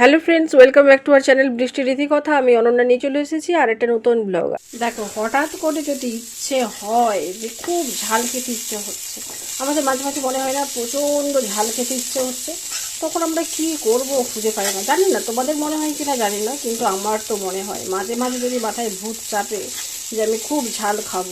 Hello friends welcome back to our channel বৃষ্টি রীতি কথা আমি অনন্যা নিয়ে চলে এসেছি আর একটা নতুন ব্লগ দেখো, হঠাৎ করে যদি ইচ্ছে হয় যে খুব ঝাল খেতে ইচ্ছে হচ্ছে, আমাদের মাঝে মাঝে মনে হয় না প্রচণ্ড ঝাল খেতে ইচ্ছে হচ্ছে, তখন আমরা কি করব খুঁজে পাই না। জানি না, তোমাদের মনে হয় কি না জানি না, কিন্তু আমার তো মনে হয় মাঝে মাঝে যদি মাথায় ভূত চাপে যে আমি খুব ঝাল খাব,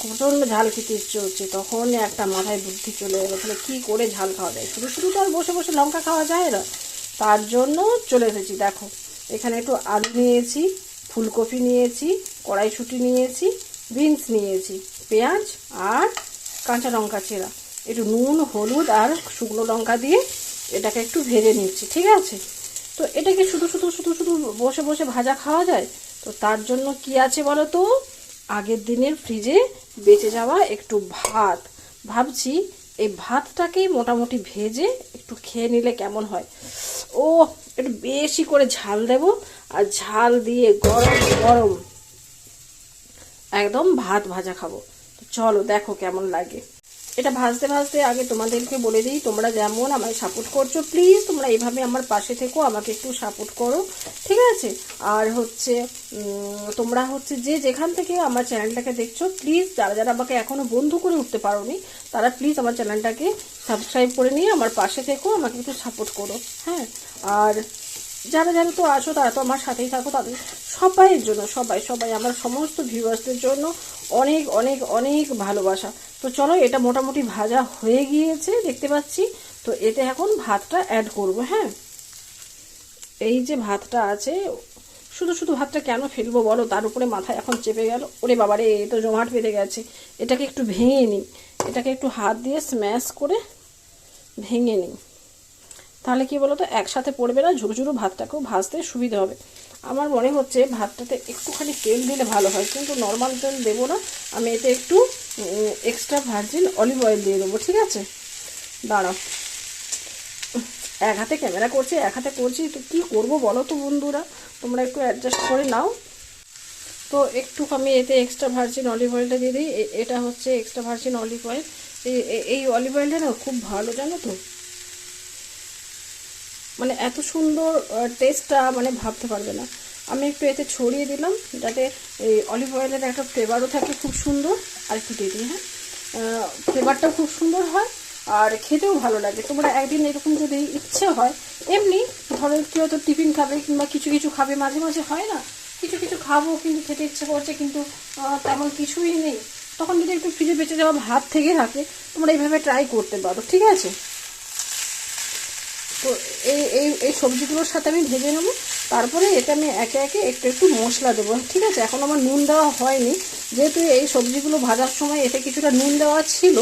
প্রচণ্ড ঝাল খেতে ইচ্ছে হচ্ছে, তখন একটা মাথায় বুদ্ধি চলে এলো, তাহলে কী করে ঝাল খাওয়া যায়? শুধু শুধু তো আর বসে বসে লঙ্কা খাওয়া যায় না। তার জন্য চলে এসেছি, দেখো। এখানে একটু আলু নিয়েছি, ফুলকপি নিয়েছি, কড়াইশুঁটি নিয়েছি, বিনস নিয়েছি, পেঁয়াজ আর কাঁচা লঙ্কা চেরা। একটু নুন, হলুদ আর শুকনো লঙ্কা দিয়ে এটাকে একটু ভেজে নিচ্ছি, ঠিক আছে? তো এটাকে শুধু শুধু শুধু শুধু বসে বসে ভাজা খাওয়া যায়? তো তার জন্য কি আছে বলো তো? আগের দিনের ফ্রিজে বেঁচে যাওয়া একটু ভাত। ভাবছি এই ভাতটাকেই মোটামুটি ভেজে একটু খেয়ে নিলে কেমন হয়? ও, একটু বেশি করে ঝাল দেব আর ঝাল দিয়ে গরম গরম একদম ভাত ভাজা খাব। চলো দেখো কেমন লাগে। এটা ভাজতে ভাজতে আগে তোমাদেরকে বলে দিই, তোমরা যেমন আমায় সাপোর্ট করছ প্লিজ তোমরা এভাবে আমার পাশে থেকো, আমাকে একটু সাপোর্ট করো, ঠিক আছে? আর হচ্ছে তোমরা হচ্ছে যে যেখান থেকে আমার চ্যানেলটাকে দেখছ প্লিজ যারা যারা আমাকে এখনও বন্ধু করে উঠতে পারোনি, তারা প্লিজ আমার চ্যানেলটাকে সাবস্ক্রাইব করে নিয়ে আমার পাশে থেকো, আমাকে একটু সাপোর্ট করো হ্যাঁ? আর যারা যারা তো আসো, তারা তো আমার সাথেই থাকো, তাদের সবাইয়ের জন্য, সবাই সবাই, আমার সমস্ত ভিউয়ার্সদের জন্য অনেক অনেক অনেক ভালোবাসা। তো চলো, এটা মোটামুটি ভাজা হয়ে গিয়েছে, দেখতে পাচ্ছি। তো এতে এখন ভাতটা অ্যাড করব হ্যাঁ? এই যে ভাতটা আছে, শুধু শুধু ভাতটা কেন ফেলব বলো? তার উপরে মাথায় এখন চেপে গেল। ওরে বাবারে এ তো জমাট বেঁধে গেছে। এটাকে একটু ভেঙে নিই। এটাকে একটু হাত দিয়ে স্ম্যাশ করে ভেঙে নিই। তাহলে কি বলতো, একসাথে পড়বে না ঝুরো ঝুরো ভাতটাকেও ভাজতে সুবিধা হবে। আমার মনে হচ্ছে ভাতটাতে একটুখানি তেল দিলে ভালো হয়, কিন্তু নর্মাল তেল দেবো না। আমি এতে একটু এক্সট্রা ভার্জিন অলিভ অয়েল দিয়ে দেবো, ঠিক আছে? দাঁড়াও। এক হাতে ক্যামেরা করছি, এক হাতে করছি, তো কী করব বলো তো বন্ধুরা? তোমরা একটু অ্যাডজাস্ট করে নাও। তো একটু আমি এতে এক্সট্রা ভার্জিন অলিভ অয়েলটা দিয়ে দিই এটা হচ্ছে এক্সট্রা ভার্জিন অলিভ অয়েল এই অলিভ অয়েলটা না খুব ভালো, জানো তো? মানে এত সুন্দর টেস্টটা মানে ভাবতে পারবে না। আমি একটু এতে ছড়িয়ে দিলাম, যাতে এই অলিভ অয়েলের একটা ফ্লেভারও থাকে খুব সুন্দর। আর একটু দিয়ে দিই হ্যাঁ? ফ্লেভারটাও খুব সুন্দর হয় আর খেতেও ভালো লাগে। তোমরা একদিন এরকম যদি ইচ্ছে হয়, এমনি ধরো একটু হয়তো টিফিন খাবে কিংবা কিছু কিছু খাবে, মাঝে মাঝে হয় না। কিছু কিছু খাব কিন্তু খেতে ইচ্ছে করছে কিন্তু তেমন কিছুই নেই। তখন যদি একটু ফ্রিজে বেঁচে যাওয়া ভাত থেকে থাকে, তোমরা এইভাবে ট্রাই করতে পারো, ঠিক আছে? তো এই এই এই সবজিগুলোর সাথে আমি ভেজে নেব। তারপরে এটা আমি একে একে একটু একটু মশলা দেবো। ঠিক আছে, এখন আমার নুন দেওয়া হয়নি। যেহেতু এই সবজিগুলো ভাজার সময় এতে কিছুটা নুন দেওয়া ছিল,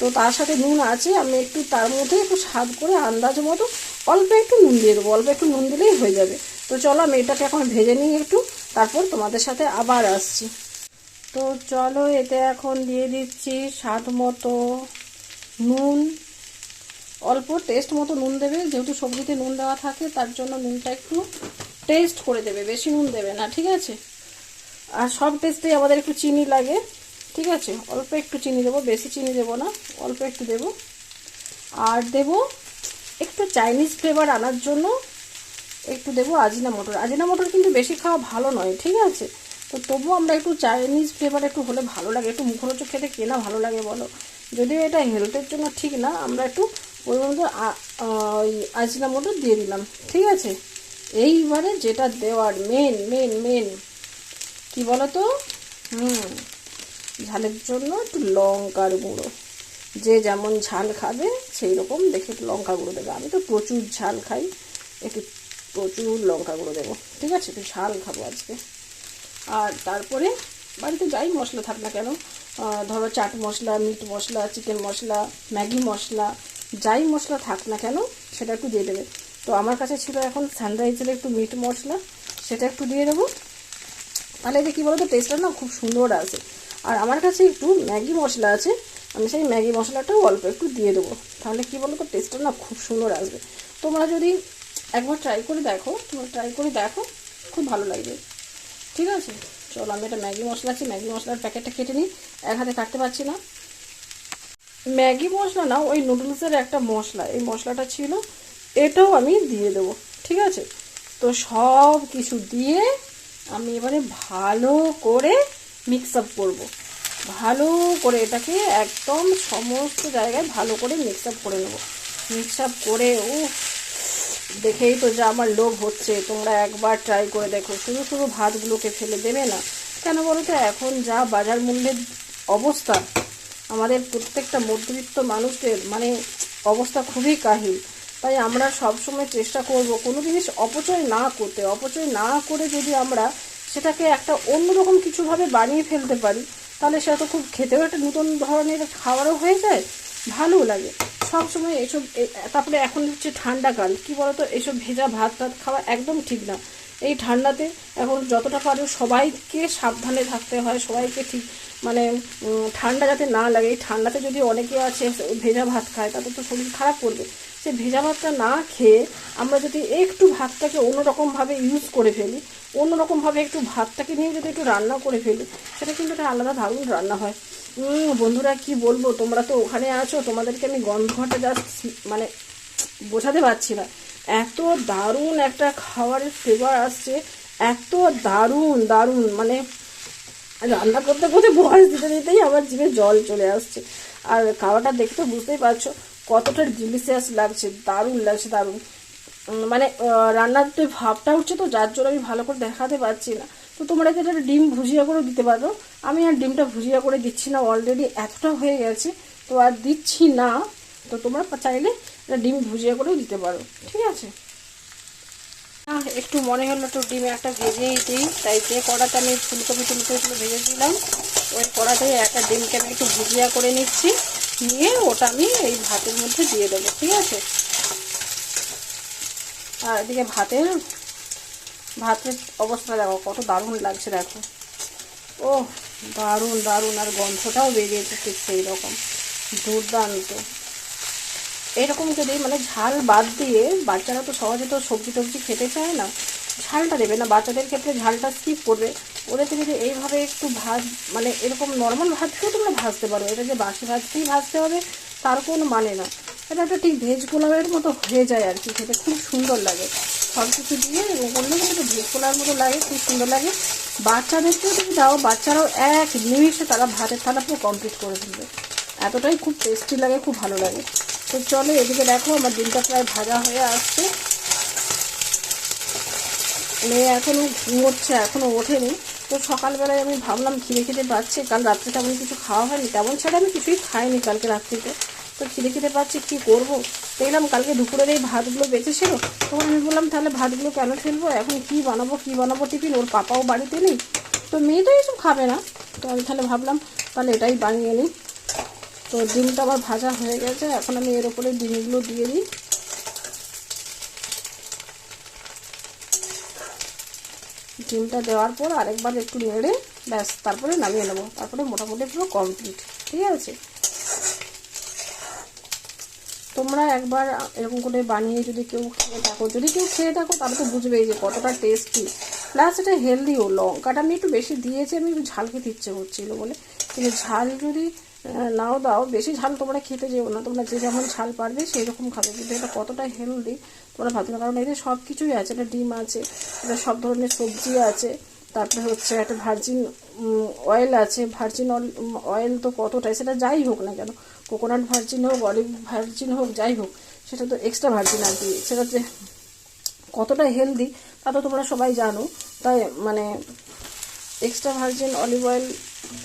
তো তার সাথে নুন আছে। আমি একটু তার মধ্যে একটু স্বাদ করে আন্দাজ মতো অল্প একটু নুন দিয়ে দেবো। অল্প একটু নুন দিলেই হয়ে যাবে। তো চলো, আমি এটাকে এখন ভেজে নিই একটু। তারপর তোমাদের সাথে আবার আসছি। তো চলো, এতে এখন দিয়ে দিচ্ছি স্বাদ মতো নুন। অল্প টেস্ট মতো নুন দেবে, যেহেতু সবজিতে নুন দেওয়া থাকে, তার জন্য নুনটা একটু টেস্ট করে দেবে, বেশি নুন দেবে না, ঠিক আছে? আর সব টেস্টেই আমাদের একটু চিনি লাগে, ঠিক আছে? অল্প একটু চিনি দেবো, বেশি চিনি দেবো না, অল্প একটু দেবো। আর দেব একটু চাইনিজ ফ্লেভার আনার জন্য একটু দেবো আজিনা মটর। আজিনা মটর কিন্তু বেশি খাওয়া ভালো নয়, ঠিক আছে? তো তবুও আমরা একটু চাইনিজ ফ্লেভার একটু হলে ভালো লাগে, একটু মুখরোচক খেতে কেনা ভালো লাগে বলো? যদিও এটা হেলথের জন্য ঠিক না, আমরা একটু ওই মধ্যে ওই আজিনা মটর দিয়ে দিলাম, ঠিক আছে? এইবারে যেটা দেওয়ার মেন মেন মেন কি বলো তো হুম, ঝালের জন্য একটু লঙ্কার গুঁড়ো। যে যেমন ঝাল খাবে সেই রকম দেখে একটু লঙ্কা গুঁড়ো দেবে। আমি তো প্রচুর ঝাল খাই, একটু প্রচুর লঙ্কা গুঁড়ো দেবো, ঠিক আছে? একটু ঝাল খাব আজকে। আর তারপরে বাড়িতে যাই, মশলা থাক না কেন। ধরো চাট মশলা, মিট মশলা, চিকেন মশলা, ম্যাগি মশলা যাই মশলা থাক না কেন, সেটা একটু দিয়ে দেবে। তো আমার কাছে ছিল এখন সানরাইজের একটু মিট মশলা, সেটা একটু দিয়ে দেবো। তাহলে এতে কী বলতো টেস্টটা না খুব সুন্দর আছে। আর আমার কাছে একটু ম্যাগি মশলা আছে, আমি সেই ম্যাগি মশলাটাও অল্প একটু দিয়ে দেবো। তাহলে কী বলতো টেস্টটা না খুব সুন্দর আসবে। তোমরা যদি একবার ট্রাই করে দেখো, তোমরা ট্রাই করে দেখো, খুব ভালো লাগবে। ঠিক আছে? চলো, আমি এটা ম্যাগি মশলা আছে, ম্যাগি মশলার প্যাকেটটা কেটে নিই। এক হাতে কাটতে পারছি না। ম্যাগি মশলা না, ওই নুডলসের একটা মশলা, এই মশলাটা ছিল, এটাও আমি দিয়ে দেবো, ঠিক আছে? তো সব কিছু দিয়ে আমি এবারে ভালো করে মিক্স আপ করব। ভালো করে এটাকে একদম সমস্ত জায়গায় ভালো করে মিক্স আপ করে নেব। মিক্স আপ করে ও দেখেই তো যা আমার লোভ হচ্ছে, তোমরা একবার ট্রাই করে দেখো। শুধু শুধু ভাতগুলোকে ফেলে দেবে না। কেন বলো তো, এখন যা বাজার মূল্যের অবস্থা আমাদের প্রত্যেকটা মধ্যবিত্ত মানুষদের মানে অবস্থা খুবই কাহিল। তাই আমরা সবসময় চেষ্টা করব কোনো জিনিস অপচয় না করতে। অপচয় না করে যদি আমরা সেটাকে একটা অন্যরকম কিছুভাবে বানিয়ে ফেলতে পারি, তাহলে সেটা তো খুব খেতেও একটা নতুন ধরনের খাবারও হয়ে যায়, ভালোও লাগে। সবসময় এসব তারপরে এখন হচ্ছে ঠান্ডাকাল কি বলতো? এসব ভেজা ভাত টাত খাওয়া একদম ঠিক না। এই ঠান্ডাতে এখন যতটা পারো সবাইকে সাবধানে থাকতে হয়, সবাইকে ঠিক মানে ঠান্ডা যাতে না লাগে। এই ঠান্ডাতে যদি অনেকে আছে, ভেজা ভাত খায়, তাদের তো শরীর খারাপ করবে। সে ভেজা ভাতটা না খেয়ে আমরা যদি একটু ভাতটাকে অন্যরকমভাবে ইউজ করে ফেলি, অন্যরকমভাবে একটু ভাতটাকে নিয়ে যদি একটু রান্না করে ফেলি, সেটা কিন্তু একটা আলাদা দারুণ রান্না হয়। বন্ধুরা কি বলব? তোমরা তো ওখানে আছো, তোমাদেরকে আমি গন্ধটা জাস্ট মানে বোঝাতে পারছি না। এত দারুণ একটা খাবারের ফ্লেভার আসছে, এত দারুণ দারুণ মানে রান্না করতে করতে বয়স দিতে দিতেই আমার জিভে জল চলে আসছে। আর খাওয়াটা দেখতে বুঝতেই পারছ কতটা ডিলিশিয়াস লাগছে, দারুণ লাগছে, দারুণ। মানে রান্নার তো ভাবটা উঠছে তো, যার জন্য আমি ভালো করে দেখাতে পারছি না। তো তোমরা এটা ডিম ভুজিয়া করে দিতে পারো? আমি আর ডিমটা ভুজিয়া করে দিচ্ছি না অলরেডি এতটা হয়ে গেছে, তো আর দিচ্ছি না। তো তোমরা চাইলে এটা ডিম ভুজিয়া করেও দিতে পারো ঠিক আছে? আহ, একটু মনে হলো তো ডিমে একটা ভেজেই দিই তাই যে কড়াতে আমি ফুলকপি টুলকপিগুলো ভেজে দিলাম ওই কড়াতে একটা ডিমকে আমি একটু ভুজিয়া করে নিচ্ছি নিয়ে ওটা আমি এই ভাতের মধ্যে দিয়ে দেবো ঠিক আছে? আর এদিকে ভাতের ভাতের অবস্থা দেখো কত দারুণ লাগছে দেখো। ও দারুণ দারুণ আর গন্ধটাও বেরিয়েছে ঠিক সেই রকম দুর্দান্ত। এরকম যদি মানে ঝাল বাদ দিয়ে বাচ্চারা তো সহজে তো সবজি টবজি খেতে চায় না, ঝালটা দেবে না। বাচ্চাদের ক্ষেত্রে ঝালটা স্কিপ করবে। ওদেরকে যদি এইভাবে একটু ভাজ মানে এরকম নর্মাল ভাজতেও তোমরা ভাজতে পারো। এটা যে বাসি ভাজতেই ভাজতে হবে, তার কোনো মানে না। এটা একটা ঠিক ভেজ পোলাওয়ের মতো হয়ে যায় আর কি, খেতে খুব সুন্দর লাগে। সব কিছু দিয়ে করলে কিন্তু ভেজ পোলাওয়ের মতো লাগে, খুব সুন্দর লাগে। বাচ্চাদেরকেও যদি দাও, বাচ্চারাও এক নিমিষে তারা ভাতের থালা পুরো কমপ্লিট করে ফেলবে। এতটাই খুব টেস্টি লাগে, খুব ভালো লাগে। তো চলো এদিকে দেখো, আমার ডিমটা প্রায় ভাজা হয়ে আসছে। মেয়ে এখনও ঘুমোচ্ছে এখনও ওঠেনি। তো সকালবেলায় আমি ভাবলাম খিদে খিদে পাচ্ছে, কাল রাত্রে তেমন কিছু খাওয়া হয়নি। তেমন ছাড়া আমি কিছুই খাইনি কালকে রাত্রিতে। তো খিদে খিদে পাচ্ছে, কী করব? দেখলাম কালকে দুপুরের এই ভাতগুলো বেঁচেছিল। তখন আমি বললাম, তাহলে ভাতগুলো কেন ফেলব? এখন কি বানাবো কি বানাবো টিফিন? ওর পাপাও বাড়িতে নেই। তো মেয়ে তো এইসব খাবে না। তো আমি তাহলে ভাবলাম, তাহলে এটাই বানিয়ে নিই। তো ডিমটা আবার ভাজা হয়ে গেছে। এখন আমি এর উপরে ডিমগুলো দিয়ে দিই। ডিমটা দেওয়ার পর আরেকবার একটু নেড়ে ব্যাস, তারপরে নামিয়ে নেব। তারপরে মোটামুটি পুরো কমপ্লিট ঠিক আছে? তোমরা একবার এরকম করে বানিয়ে যদি কেউ খেয়ে থাকো, যদি কেউ খেয়ে থাকো, তাহলে তো বুঝবেই যে কতটা টেস্টি প্লাস এটা হেলদিও লঙ্কাটা আমি একটু বেশি দিয়েছি, আমি একটু ঝাল খেতে ইচ্ছে করছিল বলে। কিন্তু ঝাল যদি নাও দাও, বেশি ঝাল তোমরা খেতে যেও না। তোমরা যে যেমন ঝাল পারবে সেই রকম খাবে। কিন্তু এটা কতটা হেলদি তোমরা পারো কারণ এতে সব কিছুই আছে। এটা ডিম আছে এটা সব ধরনের সবজি আছে, তারপরে হচ্ছে একটা ভার্জিন অয়েল আছে। ভার্জিন অয়েল তো কতটাই সেটা যাই হোক না কেন। কোকোনাট ভার্জিন হোক অলিভ ভার্জিন হোক, যাই হোক, সেটা তো এক্সট্রা ভার্জিন আর কি। সেটা যে কতটা হেলদি তা তো তোমরা সবাই জানো। তাই মানে এক্সট্রা ভার্জিন অলিভ অয়েল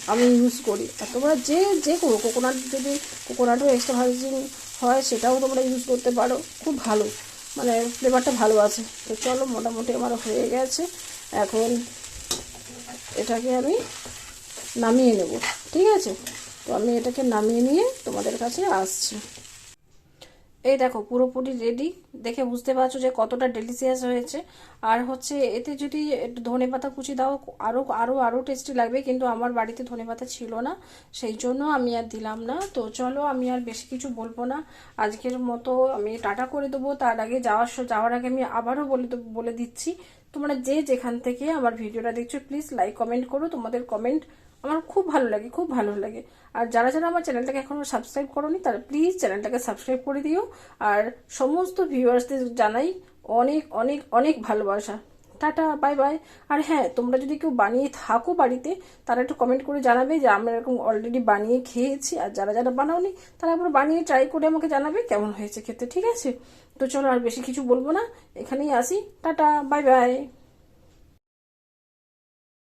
আমি ইউজ করি। আর তোমরা যে যে করো কোকোনাট যদি কোকোনাটও এক্সট্রা ভার্জিন হয়, সেটাও তোমরা ইউজ করতে পারো। খুব ভালো। মানে ফ্লেভারটা ভালো আছে। তো চলো, মোটামুটি আমার হয়ে গেছে। এখন এটাকে আমি নামিয়ে নেব। ঠিক আছে? তো আমি এটাকে নামিয়ে নিয়ে তোমাদের কাছে আসছি। এই দেখো, পুরোপুরি রেডি দেখে বুঝতে পারছ যে কতটা ডেলিসিয়াস হয়েছে। আর হচ্ছে, এতে যদি ধনে পাতা কুচি দাও আরও আরও আরও টেস্টি লাগবে। কিন্তু আমার বাড়িতে ধনে পাতা ছিল না, সেই জন্য আমি আর দিলাম না। তো চলো, আমি আর বেশি কিছু বলব না। আজকের মতো আমি টাটা করে দেবো। তার আগে যাওয়ার যাওয়ার আগে আমি আবারও বলে বলে দিচ্ছি। তোমরা যে যেখান থেকে আমার ভিডিওটা দেখছ প্লিজ লাইক কমেন্ট করো। তোমাদের কমেন্ট আমার খুব ভালো লাগে, খুব ভালো লাগে। আর যারা যারা আমার চ্যানেলটাকে এখনও সাবস্ক্রাইব করোনি, তারা প্লিজ চ্যানেলটাকে সাবস্ক্রাইব করে দিও। আর সমস্ত ভিউয়ার্সদের জানাই অনেক অনেক অনেক ভালোবাসা। টাটা বাই বাই আর হ্যাঁ তোমরা যদি কেউ বানিয়ে থাকো বাড়িতে, তারা একটু কমেন্ট করে জানাবে যে আমরা এরকম অলরেডি বানিয়ে খেয়েছি। আর যারা যারা বানাওনি, তারা একবার বানিয়ে ট্রাই করে আমাকে জানাবে কেমন হয়েছে খেতে, ঠিক আছে? তো চলো আর বেশি কিছু বলব না। এখানেই আসি। Tata bye bye